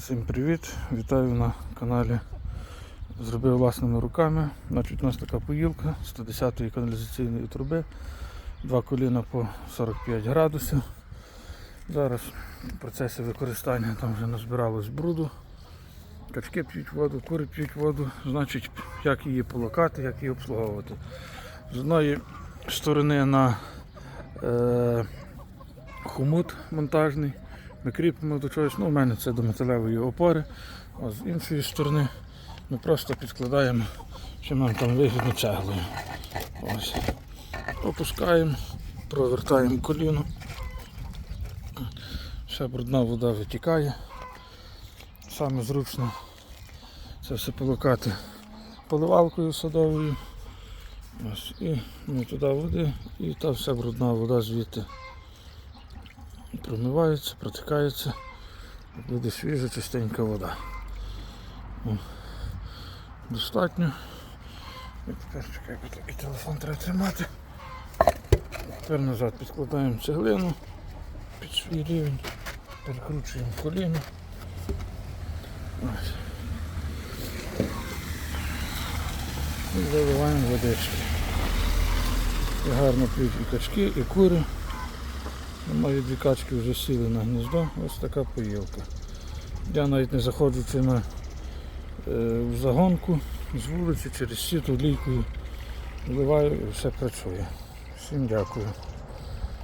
Всім привіт! Вітаю на каналі. Зробив власними руками. Значить, у нас така поїлка 110-ї каналізаційної труби. Два коліна по 45 градусів. Зараз в процесі використання там вже назбиралось бруду. Качки п'ють воду, кури п'ють воду. Значить, як її полокати, як її обслуговувати. З одної сторони на е, хомут монтажний. Ми кріпимо до чогось, ну у мене це до металевої опори, а з іншої сторони ми просто підкладаємо, що нам там вигідно цеглою. Ось. Опускаємо, провертаємо коліно. Ще брудна вода витікає. Саме зручно це все полокати поливалкою садовою. Ось. І ми туди води, і та вся брудна вода звідти промивається, протикається, буде свіжа, чистенька вода. Достатньо. І тепер чекай, бо такий телефон треба тримати. Тепер назад підкладаємо цеглину під свій рівень, перекручуємо коліно. Ось. І заливаємо водички. І гарно п'ють і качки, і кури. Мої дві качки вже сіли на гніздо, ось така поїлка. Я навіть не заходжу на е, в загонку з вулиці через сіту лійкою вливаю і все працює. Всім дякую.